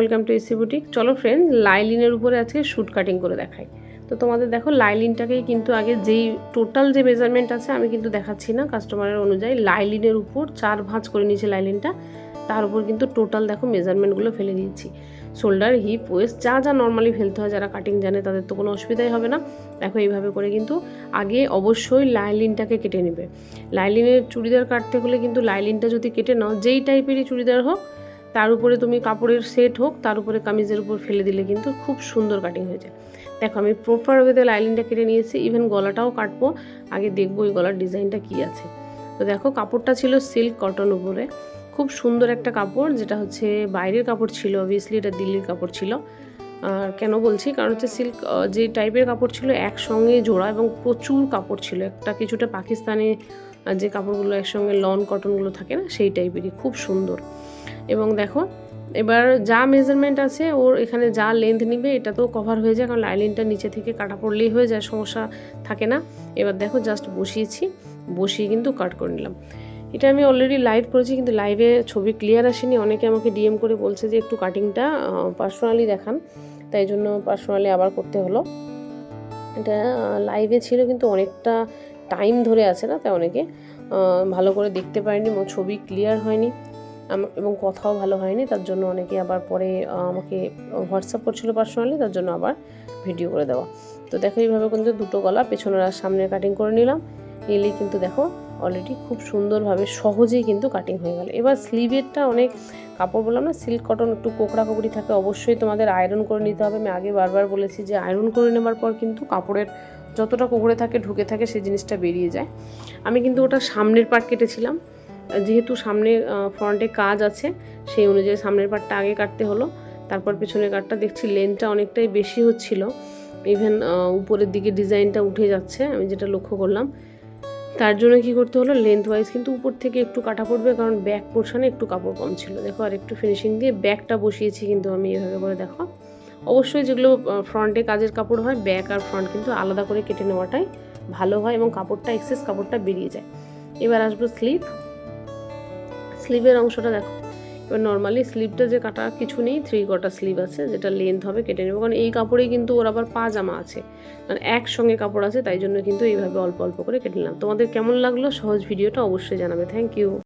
Welcome to AC boutique চলো friend লাইলিনের উপরে আজকে শ্যুট কাটিং করে দেখাই। তো তোমাদের দেখো লাইলিনটাকেই কিন্তু আগে যেই টোটাল যে মেজারমেন্ট আছে, আমি কিন্তু দেখাচ্ছি না কাস্টমারের অনুযায়ী। লাইলিনের উপর চার ভাঁজ করে নিয়েছে লাইলিনটা তার উপর কিন্তু টোটাল দেখো মেজারমেন্টগুলো ফেলে দিয়েছি। শোল্ডার হিপ ওয়েস্ট যা যা নর্মালি ফেলতে হয়, যারা কাটিং জানে, তাদের তো কোনো অসুবিধাই হবে না। দেখো এইভাবে করে কিন্তু আগে অবশ্যই লাইলিনটাকে কেটে নেবে। লাইলিনের চুড়িদার কাটতে হলে কিন্তু লাইলিনটা যদি কেটে নাও, যেই টাইপেরই চুড়িদার হোক তার উপরে তুমি কাপড়ের সেট হোক, তার উপরে কামিজের উপর ফেলে দিলে কিন্তু খুব সুন্দর কাটিং হয়ে যায়। দেখো, আমি প্রপার ওয়েতে লাইলিনটা কেটে নিয়েছি ইভেন গলাটাও কাটবো। আগে দেখব ওই গলার ডিজাইনটা কী আছে। তো দেখো, কাপড়টা ছিল সিল্ক কটন উপরে। খুব সুন্দর একটা কাপড়, যেটা হচ্ছে বাইরের কাপড় ছিল অবভিয়াসলি এটা দিল্লির কাপড় ছিল। আর কেন বলছি? কারণ হচ্ছে সিল্ক যে টাইপের কাপড় ছিল, একসঙ্গে জোড়া এবং প্রচুর কাপড় ছিল। একটা কিছুটা পাকিস্তানি আহ, যে কাপড়গুলো একসঙ্গে লন কটনগুলো থাকে না সেই টাইপেরই খুব সুন্দর। এবং দেখো এবার যা মেজারমেন্ট আছে ওর এখানে যা লেন্থ নিবে এটা তো কভার হয়ে যায় কারণ লাইলিনটা নিচে থেকে কাটা পড়লেই হয়ে যায় সমস্যা থাকে না। এবার দেখো জাস্ট বসিয়েছি বসিয়ে কিন্তু কাট করে নিলাম। এটা আমি অলরেডি লাইভ করেছি কিন্তু লাইভে ছবি ক্লিয়ার আসেনি। অনেকে আমাকে ডিএম করে বলছে যে একটু কাটিংটা পার্সোনালি দেখান। তাই জন্য পার্সোনালি আবার করতে হলো। এটা লাইভে ছিল কিন্তু অনেকটা টাইম ধরে আছে না তাই অনেকে ভালো করে দেখতে পারেনি এবং ছবি ক্লিয়ার হয়নি এবং কথাও ভালো হয়নি, তার জন্য অনেকে আবার পরে আমাকে হোয়াটসঅ্যাপ করছিল পার্সোনালি তার জন্য আবার ভিডিও করে দেওয়া। তো দেখো এইভাবে কিন্তু দুটো গলা, পেছনের আর সামনের কাটিং করে নিলাম। নিলেই কিন্তু দেখো অলরেডি খুব সুন্দরভাবে সহজেই কিন্তু কাটিং হয়ে গেল। এবার স্লিভেরটা অনেক কাপড় বললাম না সিল্ক কটন একটু কোকড়া কোকড়ি থাকে, অবশ্যই তোমাদের আয়রন করে নিতে হবে। আমি আগে বারবার বলেছি যে আয়রন করে নেবার পর কিন্তু কাপড়ের যতটা কোকড়ে থাকে, ঢুকে থাকে, সেই জিনিসটা বেরিয়ে যায়। আমি কিন্তু ওটা সামনের পার্ট কেটেছিলাম। যেহেতু সামনে ফ্রন্টে কাজ আছে, সেই অনুযায়ী সামনের পার্টটা আগে কাটতে হলো। তারপর পেছনের কাটটা দেখছি লেনটা অনেকটাই বেশি হচ্ছিল। ইভেন উপরের দিকে ডিজাইনটা উঠে যাচ্ছে, আমি যেটা লক্ষ্য করলাম। তার জন্য কি করতে হলো? লেন্থ ওয়াইজ কিন্তু উপর থেকে একটু কাটা পড়বে, কারণ ব্যাক পোর্শনে একটু কাপড় কম ছিল। দেখো, আর একটু ফিনিশিং দিয়ে ব্যাকটা বসিয়েছি কিন্তু আমি এভাবে করে, দেখো। অবশ্যই যেগুলো ফ্রন্টে কাজের কাপড় হয়, ব্যাক আর ফ্রন্ট কিন্তু আলাদা করে কেটে নেওয়াটাই ভালো হয় এবং কাপড়টা এক্সেস কাপড়টা বেরিয়ে যায়। এবার আসব স্লিভ স্লিভের অংশটা দেখো। এবার নর্মালি স্লিভটা যে কাটা কিছু নেই থ্রি কটা স্লিভ আছে, যেটা লেন্থ হবে কেটে নেব। কারণ এই কাপড়েই কিন্তু ওর আবার পাজামা আছে। কারণ একসঙ্গে কাপড় আছে, তাই জন্য কিন্তু এইভাবে অল্প অল্প করে কেটে নিলাম। তোমাদের কেমন লাগল? সহজ ভিডিওটা অবশ্যই জানাবে। Thank you